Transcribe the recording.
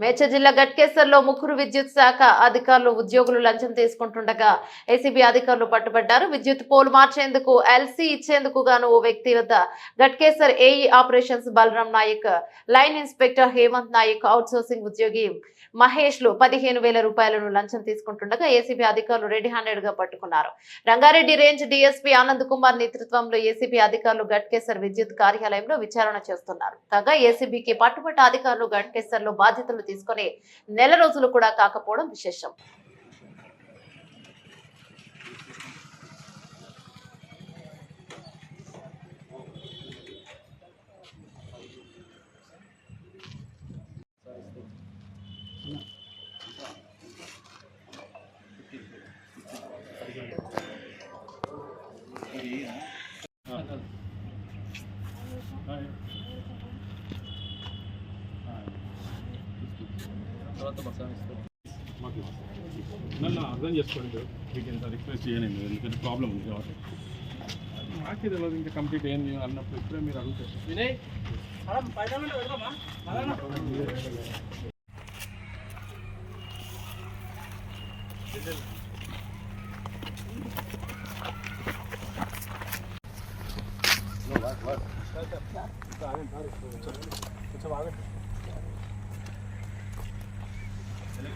మేడ్చల్ జిల్లా గట్కేసర్లో ముగ్గురు విద్యుత్ శాఖ అధికారులు ఉద్యోగులు లంచం తీసుకుంటుండగా ఏసీబీ అధికారులు పట్టుబడ్డారు. విద్యుత్ పోలు మార్చేందుకు ఎల్సీ ఇచ్చేందుకు గాను ఓ వ్యక్తి వద్ద Ghatkesar AE operations Balram Naik line inspector Hemanth Naik outsourcing ఉద్యోగి మహేష్లు పదిహేను వేల రూపాయలను లంచం తీసుకుంటుండగా ఏసీబీ అధికారులు రెడీ హ్యాండెడ్గా పట్టుకున్నారు. రంగారెడ్డి రేంజ్ డీఎస్పీ ఆనంద్ కుమార్ నేతృత్వంలో ఏసీబీ అధికారులు గట్కేసర్ విద్యుత్ కార్యాలయంలో విచారణ చేస్తున్నారు. కాగా ఏసీబీకి పట్టుబట్ట అధికారులు గట్కేసర్లో బాధ్యతలు తీసుకుని నెల రోజులు కూడా కాకపోవడం విశేషం. మాకు నన్ను అర్థం చేసుకోండి మీకు ఇంత రిక్వెస్ట్ చేయనండి ఎందుకంటే ప్రాబ్లం ఉంది కాబట్టి. నాకే తెలియదు ఇంకా కంప్లీట్ ఏంది అన్నప్పుడు ఇప్పుడే మీరు అడుగుతారు. వినయ్ కొంచెం ఆగండి